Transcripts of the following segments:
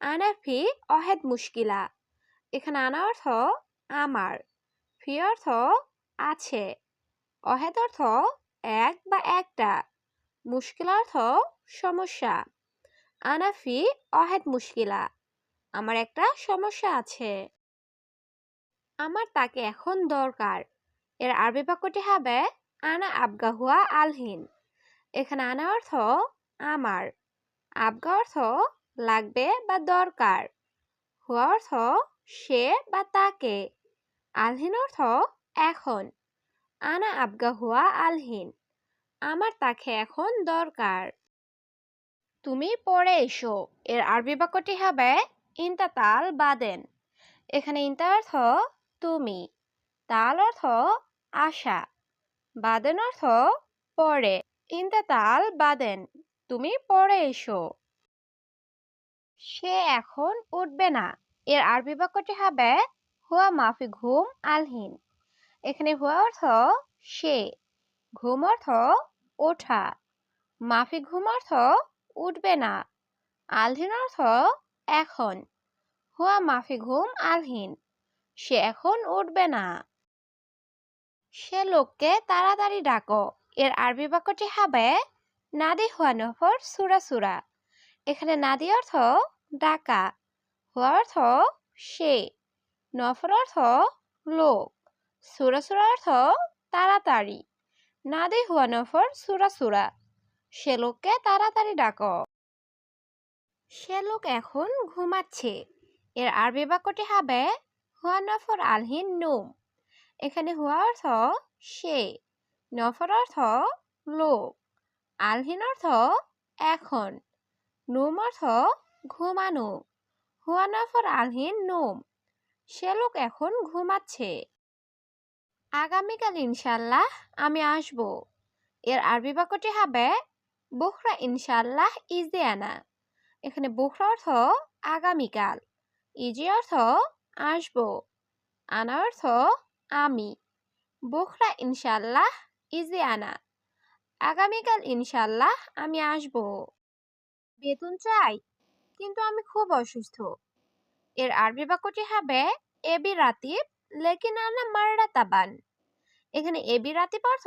আনা ফি অহেদ মুশকিলা। এখানে আনা অর্থ আমার, ফি অর্থ আছে, অহেদ অর্থ এক বা একটা, মুশকিল অর্থ সমস্যা, আনা ফি অহেদ মুশকিলা, আমার একটা সমস্যা আছে। আমার তাকে এখন দরকার, এর আরবি বাক্যটি হবে আনা আবগাহুয়া আলহিন। এখানে আনা অর্থ আমার, আবগা অর্থ লাগবে বা দরকার। হুয়া অর্থ সে বা তাকে। আলহিন অর্থ এখন। আনা আবগা হুয়া আলহিন। আমার তাকে এখন দরকার। তুমি পরে এসো। এর আরবি বাক্যটি হবে ইনতা তাল বাদেন। এখানে ইনতা অর্থ তুমি। তাল অর্থ আশা। বাদেন অর্থ পরে। ইনতা তাল বাদেন। তুমি পরে এসো। সে এখন উঠবে না। এর আরবি বাক্যটি হবে, হুয়া মাফি ঘুম আলহিন। এখানে হুয়া অর্থ, সে। ঘুম অর্থ, ওঠা। মাফি ঘুম অর্থ, উঠবে না। আলহিন অর্থ, এখন। হুয়া মাফি ঘুম আলহিন, সে এখন উঠবে না। সে লোককে তাড়াতাড়ি ডাকো। এর আরবি বাক্যটি হবে, নাদি হুয়া নফর সুরা সুরা। এখানে নাদি অর্থ ডাকা। হুয়া অর্থ সে। নফর অর্থ লোক। সুরা সুরা অর্থ তাড়াতাড়ি। নাদি হুয়া নফর সুরা সুরা। সে লোককে তাড়াতাড়ি ডাকো। সে লোক এখন ঘুমাচ্ছে। এর আরবি বাক্যটি হবে হুয়া নফর আলহিন নুম। এখানে হুয়া অর্থ সে নফর অর্থ লোক। আলহিন অর্থ এখন। নুম অর্থ ঘুমানো। হুয়া নফর আলহিন নুম। সে লোক এখন ঘুমাচ্ছে। আগামীকাল ইনশাল্লাহ আমি আসব। এর আরবি বাক্যটি হবে, বুখরা ইনশাল্লাহ ইজদিয়ানা এখানে বুখরা অর্থ আগামীকাল। ইজি অর্থ আসব। আনা অর্থ আমি। বুখরা ইনশাল্লাহ ইজদিয়ানা আগামীকাল ইনশাল্লাহ আমি আসব। বেতন চাই, কিন্তু আমি খুব অসুস্থ। এর আরবি বাক্যটি হবে এবি রাতিব, লেকিন আনা মাররা তাবান। এখানে এবি রাতিব অর্থ,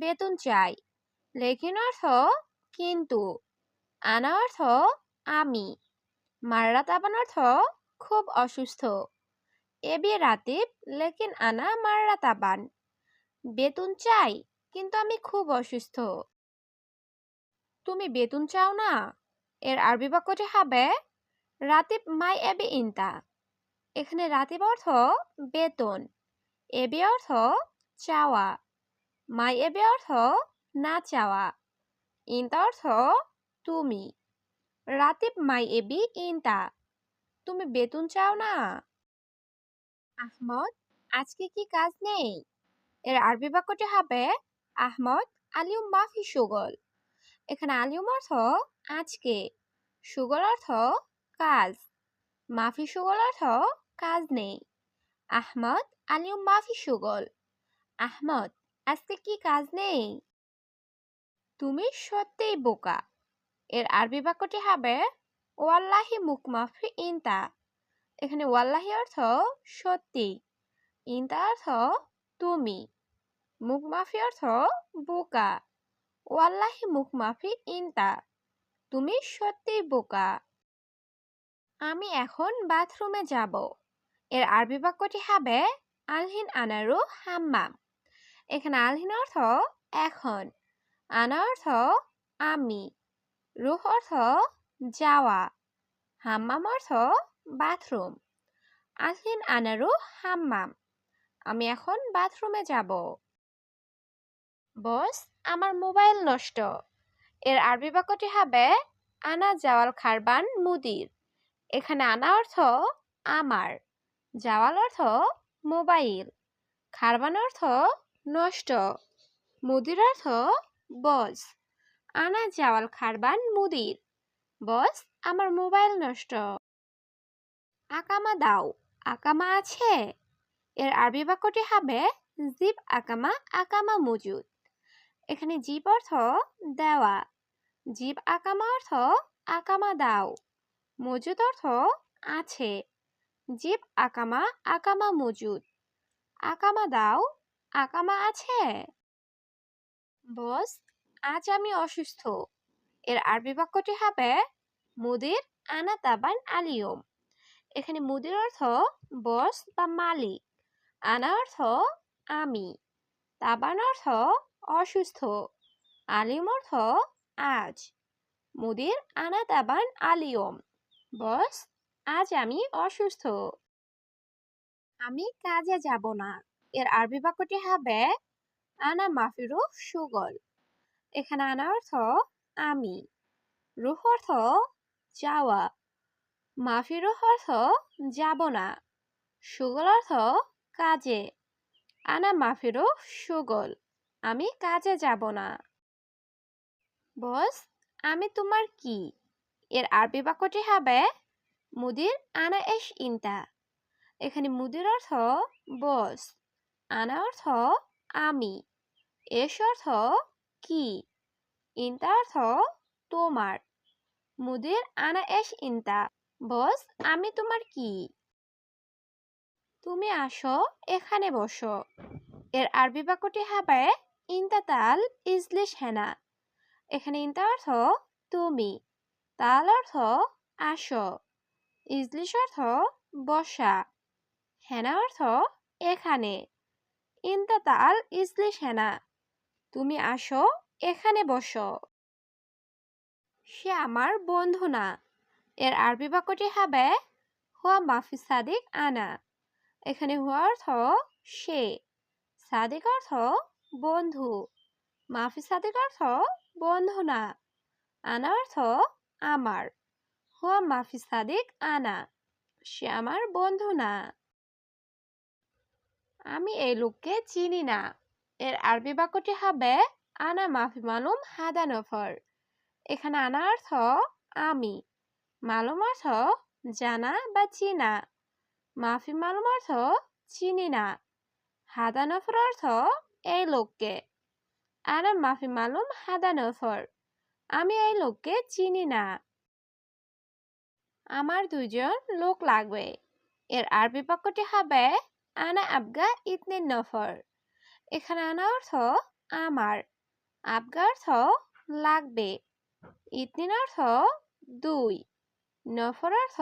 বেতন চাই। লেকিন অর্থ, কিন্তু। আনা অর্থ, আমি। মাররা তাবান অর্থ, খুব অসুস্থ। এবি রাতিব, লেকিন আনা মাররা তাবান। বেতন চাই, কিন্তু আমি খুব অসুস্থ। তুমি বেতন চাও না? এর আরবি বাক্যটি হবে রাতিব মাই এবি ইনতা। এখানে রাতিব অর্থ বেতন, এবি অর্থ চাওয়া, মাই এবি অর্থ না চাওয়া, ইনতা অর্থ তুমি। রাতিব মাই এবি ইনতা, তুমি বেতন চাও না। আহমদ, আজকে কি কাজ নেই? এর আরবি বাক্যটি হবে আহমদ আলিউম মাফি সুগল। এখানে আলিউম অর্থ আজকে, সুগল অর্থ কাজ, মাফি সুগল অর্থ কাজ নেই। আহমদ আলিউম মাফি সুগল। আহমদ, আজকে কি কাজ নেই? তুমি সত্যিই বোকা। এর আরবি বাক্যটি হবে, ওয়াল্লাহি মুকমাফি ইনতা। এখানে ওয়াল্লাহি অর্থ সত্যি, ইনতা অর্থ তুমি। মুখমাফি অর্থ বোকা। ওয়াল্লাহি মুখমাফি ইনতা, তুমি সত্যিই বোকা। আমি এখন বাথরুমে যাব। এর আরবি বাক্যটি হবে আলহিন আনারু হাম্মাম। এখানে আলহিন অর্থ এখন, আনা অর্থ আমি, রুহ অর্থ যাওয়া, হাম্মাম অর্থ বাথরুম। আলহিন আনারু হাম্মাম, আমি এখন বাথরুমে যাব। বস, আমার মোবাইল নষ্ট। এর আরবি বাক্যটি হবে, আনা জাওয়াল খারবান মুদির। এখানে আনা অর্থ, আমার। যাওয়াল অর্থ, মোবাইল। খারবান অর্থ, নষ্ট। মুদির অর্থ, বস। আনা যাওয়াল খারবান মুদির। বস, আমার মোবাইল নষ্ট। আকামা দাও। আকামা আছে? এর আরবি বাক্যটি হবে, জিব আকামা আকামা মজুদ। এখানে জীব অর্থ দেওয়া। জীব আকামা অর্থ আকামা দাও। মজুদ অর্থ আছে। জীব আকামা আকামা মজুদ। আকামা দাও, আকামা আছে। বস, আজ আমি অসুস্থ। এর আরবি বাক্যটি হবে মুদির আনা তাবান আলিয়ম। এখানে মুদির অর্থ বস বা মালিক। আনা অর্থ আমি। তাবান অর্থ অসুস্থ। আলিম অর্থ আজ। মুদির আনা তাবান আলিয়ম। বস, আজ আমি অসুস্থ। আমি কাজে যাব না। এর আরবি বাক্যটি হবে, আনা মাফিরু সুগল। এখানে আনা অর্থ, আমি। রুহ অর্থ, যাওয়া। মাফিরু অর্থ, যাব না। সুগল অর্থ, কাজে। আনা মাফিরু সুগল। আমি কাজে যাব না। বস, আমি তোমার কি? এর আরবি বাক্যটি হবে মুদির আনা এস ইনতা। এখানে মুদির অর্থ বস, আনা অর্থ আমি, এস অর্থ কি, ইনতা অর্থ তোমার। মুদির আনা এস ইনতা, বস, আমি তোমার কি? তুমি আসো, এখানে বসো। এর আরবি বাক্যটি হবে ইনতা তাল ইজলিশ হেনা। এখানে ইনতা অর্থ তুমি, তাল অর্থ আসো, ইজলিশ অর্থ বসা, হেনা অর্থ এখানে। ইনতা তাল ইজলিশ হেনা, তুমি আসো, এখানে বসো। সে আমার বন্ধু না। এর আরবি বাক্যটি হবে হুয়া মাফি সাদিক আনা। এখানে হুয়া অর্থ সে, সাদিক অর্থ বন্ধু মাফি সাদিক অর্থ বন্ধু না, আনা অর্থ আমার। হুয়া মাফি সাদিক আনা, সে আমার বন্ধু না। আমি এই লোককে চিনি না। এর আরবি বাক্যটি হবে, আনা মাফি মালুম হাদা নফর। এখানে আনা অর্থ আমি, মালুম অর্থ জানা বা চিনা। মাফি মালুম অর্থ চিনি না। হাদা নফর অর্থ এই লোককে। আনা মাফি মালুম, হাদা নফর। আমি এই লোককে চিনি না। আমার দুইজন লোক লাগবে। এর আরবি বাক্যটি হবে, আনা আবগা ইতনে নফর। এখানে আনা অর্থ, আমার। আবগা অর্থ, লাগবে। ইতনিন অর্থ, দুই। নফর অর্থ,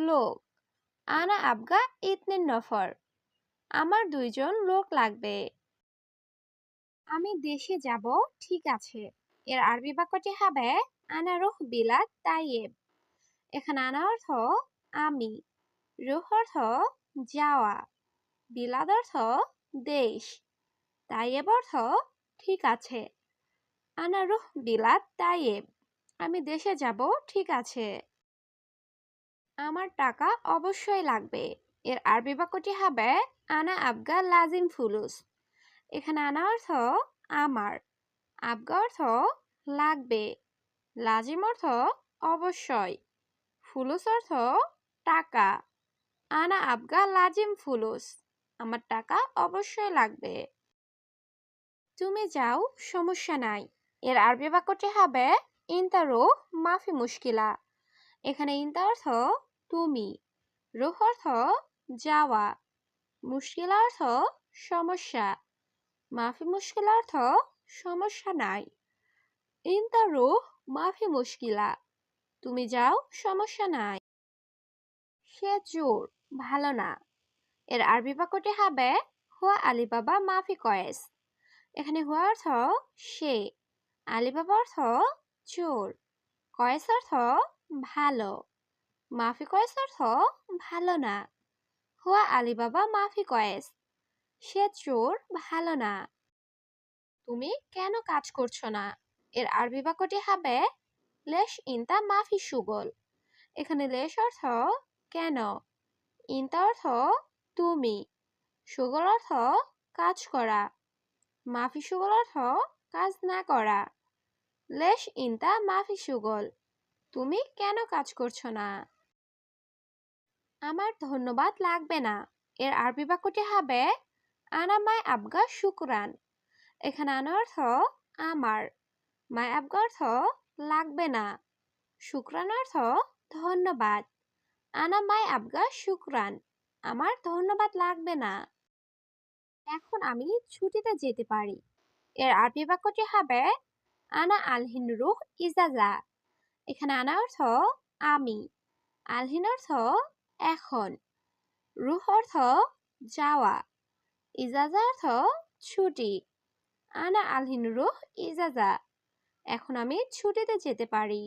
লোক। আনা আবগা ইতনিন নফর। আমার দুইজন লোক লাগবে। আমি দেশে যাব, ঠিক আছে। এর আরবি বাক্যটি হবে, আনা রুহ বিলাদ তাইয়েব। এখানে আনা অর্থ, আমি। রুহ অর্থ, যাওয়া। বিলাদ অর্থ, দেশ। তাইয়েব অর্থ, ঠিক আছে। আনা রুহ বিলাদ তাইয়েব। আমি দেশে যাব, ঠিক আছে। আমার টাকা অবশ্যই লাগবে। এর আরবি বাক্যটি হবে, আনা আবগা লাজিম ফুলুস। এখানে আনা অর্থ আমার। আবগা অর্থ লাগবে। লাজিম অর্থ অবশ্যই। ফুলুস অর্থ টাকা। আনা আবগা লাজিম ফুলুস। আমার টাকা অবশ্যই লাগবে। তুমি যাও, সমস্যা নাই। এর আরবি বাক্যটি হবে ইনতা রুহ মাফি মুশকিলা। এখানে ইনতা অর্থ তুমি। রুহ অর্থ যাওয়া। মুশকিলা অর্থ সমস্যা। মাফি মুশকিলা অর্থ সমস্যা নাই। ইনতা রুহ মাফি মুশকিলা। তুমি যাও, সমস্যা নাই। সে চোর ভালো না। এর আরবি বাক্যটি হবে, হুয়া আলিবাবা মাফি কয়েস। এখানে হুয়া অর্থ সে, আলিবাবা অর্থ চোর কয়েস অর্থ ভালো। মাফি কয়েস অর্থ ভালো না। হুয়া আলিবাবা মাফি কয়েস। সে চোর, ভালো না। তুমি কেন কাজ করছ না? এর আরবি বাক্যটি হবে, লেশ ইনতা মাফি সুগল। এখানে লেশ অর্থ, কেন? ইন্তা অর্থ, তুমি। সুগল অর্থ, কাজ করা। মাফি সুগল অর্থ, কাজ না করা। লেশ ইন্তা মাফি সুগল। তুমি কেন কাজ করছ না? আমার ধন্যবাদ লাগবে না। এর আরবি বাক্যটি হবে আনা মাই আবগা শুকরান। এখানে আনা অর্থ আমার। মাই আবগা অর্থ লাগবে না। শুক্রান অর্থ ধন্যবাদ। আনা মাই আবগা শুক্রান। আমার ধন্যবাদ লাগবে না। এখন আমি ছুটিতে যেতে পারি। এর আরবি বাক্যটি হবে, আনা আলহিন রুহ ইজাজা। এখানে আনা অর্থ, আমি। আলহিন অর্থ, এখন। রুহ অর্থ, যাওয়া। ইজাজা অর্থ ছুটি। আনা আলহিন রুহ ইজাজা। এখন আমি ছুটিতে যেতে পারি।